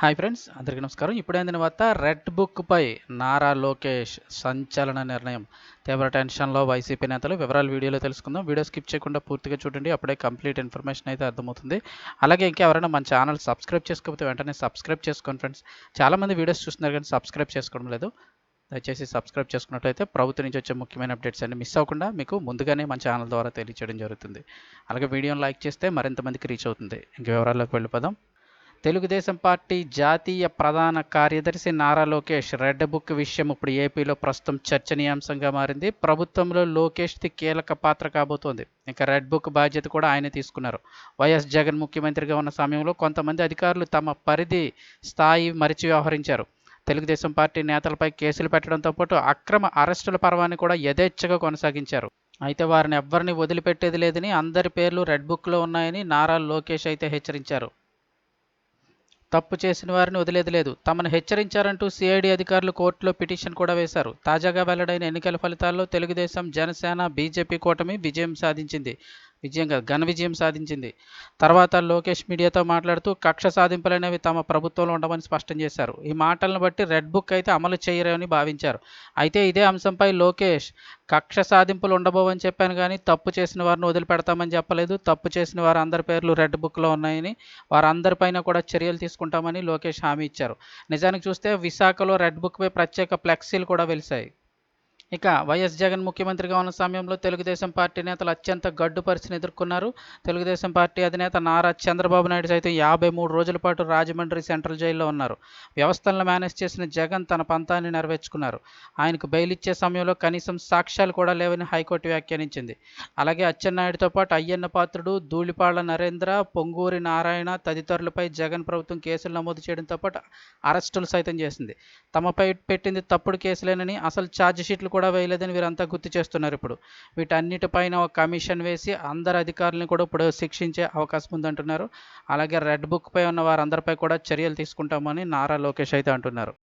Hi friends అందరికీ నమస్కారం. ఇప్పుడే అందిన వార్త రెడ్ బుక్పై నారా లోకేష్ సంచలన నిర్ణయం. తీవ్ర టెన్షన్లో వైసీపీ నేతలు వివరాలు వీడియోలో తెలుసుకుందాం. వీడియో స్కిప్ చేయకుండా పూర్తిగా చూడండి అప్పుడే కంప్లీట్ ఇన్ఫర్మేషన్ అయితే అర్థమవుతుంది. అలాగే ఇంకా ఎవరైనా మన ఛానల్ సబ్స్క్రైబ్ చేసుకోకపోతే వెంటనే సబ్స్క్రైబ్ చేసుకోండి ఫ్రెండ్స్. చాలామంది వీడియోస్ చూస్తున్నారు కానీ సబ్స్క్రైబ్ చేసుకోవడం లేదు. దయచేసి సబ్స్క్రైబ్ చేసుకున్నట్లయితే ప్రభుత్వం నుంచి వచ్చే ముఖ్యమైన అప్డేట్స్ అన్ని మిస్ అవ్వకుండా మీకు ముందుగానే మన ఛానల్ ద్వారా తెలియచేయడం జరుగుతుంది. అలాగే వీడియోని లైక్ చేస్తే మరింత మందికి రీచ్ అవుతుంది. ఇంక వివరాల్లోకి వెళ్ళిపోదాం. తెలుగుదేశం పార్టీ జాతీయ ప్రధాన కార్యదర్శి నారా లోకేష్ రెడ్ బుక్ విషయం ఇప్పుడు ఏపీలో ప్రస్తుతం చర్చనీయాంశంగా మారింది. ప్రభుత్వంలో లోకేష్ది కీలక పాత్ర కాబోతోంది. ఇంకా రెడ్ బుక్ బాధ్యత కూడా ఆయన తీసుకున్నారు. వైఎస్ జగన్ ముఖ్యమంత్రిగా ఉన్న సమయంలో కొంతమంది అధికారులు తమ పరిధి స్థాయి మరిచి వ్యవహరించారు. తెలుగుదేశం పార్టీ నేతలపై కేసులు పెట్టడంతో పాటు అక్రమ అరెస్టుల పర్వాన్ని కూడా యథేచ్ఛగా కొనసాగించారు. అయితే వారిని ఎవ్వరిని వదిలిపెట్టేది లేదని అందరి పేర్లు రెడ్ బుక్లో ఉన్నాయని నారా లోకేష్ అయితే హెచ్చరించారు. తప్పు చేసిన వారిని వదిలేది లేదు. తమను హెచ్చరించారంటూ సిఐడి అధికారులు కోర్టులో పిటిషన్ కూడా వేశారు. తాజాగా వెల్లడైన ఎన్నికల ఫలితాల్లో తెలుగుదేశం జనసేన బీజేపీ కూటమి విజయం సాధించింది. విజయం కాదు ఘన విజయం సాధించింది. తర్వాత లోకేష్ మీడియాతో మాట్లాడుతూ కక్ష సాధింపులనేవి తమ ప్రభుత్వంలో ఉండమని స్పష్టం చేశారు. ఈ మాటలను బట్టి రెడ్ బుక్ అయితే అమలు చేయరని భావించారు. అయితే ఇదే అంశంపై లోకేష్ కక్ష సాధింపులు ఉండబోవని చెప్పాను కానీ తప్పు చేసిన వారిని వదిలిపెడతామని చెప్పలేదు. తప్పు చేసిన వారు అందరి పేర్లు రెడ్ బుక్లో ఉన్నాయని వారందరిపైన కూడా చర్యలు తీసుకుంటామని లోకేష్ హామీ ఇచ్చారు. నిజానికి చూస్తే విశాఖలో రెడ్ బుక్పై ప్రత్యేక ఫ్లెక్సీలు కూడా వెలిశాయి. ఇక వైఎస్ జగన్ ముఖ్యమంత్రిగా ఉన్న సమయంలో తెలుగుదేశం పార్టీ నేతలు అత్యంత గడ్డు పరిస్థితిని ఎదుర్కొన్నారు. తెలుగుదేశం పార్టీ అధినేత నారా చంద్రబాబు నాయుడు సైతం యాభై మూడు రోజుల పాటు రాజమండ్రి సెంట్రల్ జైల్లో ఉన్నారు. వ్యవస్థలను మేనేజ్ చేసిన జగన్ తన పంతాన్ని నెరవేర్చుకున్నారు. ఆయనకు బెయిల్ ఇచ్చే సమయంలో కనీసం సాక్ష్యాలు కూడా లేవని హైకోర్టు వ్యాఖ్యానించింది. అలాగే అచ్చెన్నాయుడుతో పాటు అయ్యన్న పాత్రుడు ధూళిపాళ్ళ నరేంద్ర పొంగూరి నారాయణ తదితరులపై జగన్ ప్రభుత్వం కేసులు నమోదు చేయడంతో పాటు అరెస్టులు సైతం చేసింది. తమపై పెట్టింది తప్పుడు కేసులేనని అసలు ఛార్జ్ షీట్లు కూడా కూడా వేయలేదని వీరంతా గుర్తు చేస్తున్నారు ఇప్పుడు. వీటన్నిటిపైన ఒక కమిషన్ వేసి అందరు అధికారులను కూడా ఇప్పుడు శిక్షించే అవకాశం ఉందంటున్నారు. అలాగే రెడ్ బుక్ పై ఉన్న వారందరిపై కూడా చర్యలు తీసుకుంటామని నారా లోకేష్ అయితే అంటున్నారు.